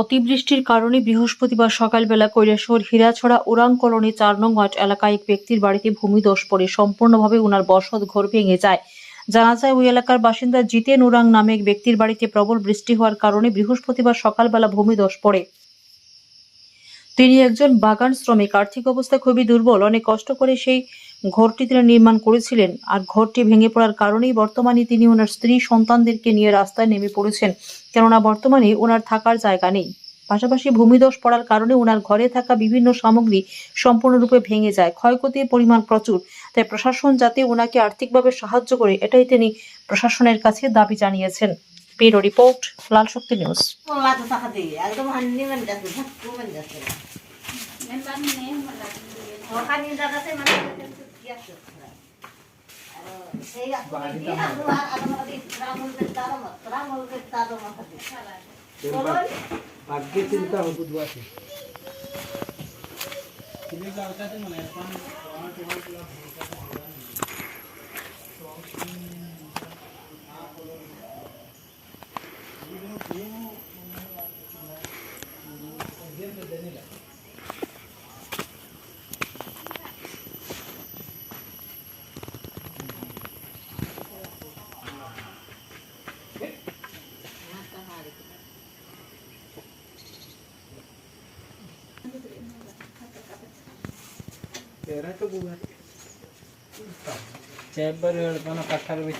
অতিবৃষ্টির কারণে বৃহস্পতিবার সকালবেলা কৈলাসহর হীরাছড়া উরাং কলোনি চার নং ওয়ার্ড এলাকায় এক ব্যক্তির বাড়িতে ভূমিধস পড়ে, সম্পূর্ণভাবে ওনার বসত ঘর ভেঙে যায়। জানা যায়, ওই এলাকার বাসিন্দা জিতেন উরাং নামে এক ব্যক্তির বাড়িতে প্রবল বৃষ্টি হওয়ার কারণে বৃহস্পতিবার সকালবেলা ভূমিধস পড়ে। তিনি একজন বাগান শ্রমিক। আর্থিক অবস্থা খুবই দুর্বল। অনেক কষ্ট করে সেই ঘরটি তিনি নির্মাণ করেছিলেন। আর ঘরটি ভেঙে পড়ার কারণেই বর্তমানে তিনি ওনার স্ত্রী সন্তানদেরকে নিয়ে রাস্তায় নেমে পড়েছেন। কেননা বর্তমানে ওনার থাকার জায়গা নেই। পাশাপাশি ভূমিধস পড়ার কারণে ওনার ঘরে থাকা বিভিন্ন সামগ্রী সম্পূর্ণরূপে ভেঙে যায়। ক্ষয়ক্ষতির পরিমাণ প্রচুর। তাই প্রশাসন যাতে ওনাকে আর্থিকভাবে সাহায্য করে, এটাই তিনি প্রশাসনের কাছে দাবি জানিয়েছেন। পেরো রিপোর্ট লাল শক্তি নিউজ लातो टाका दे एकदम हन्नी मन जास्त झक्कू चैम्बर पत्थर भी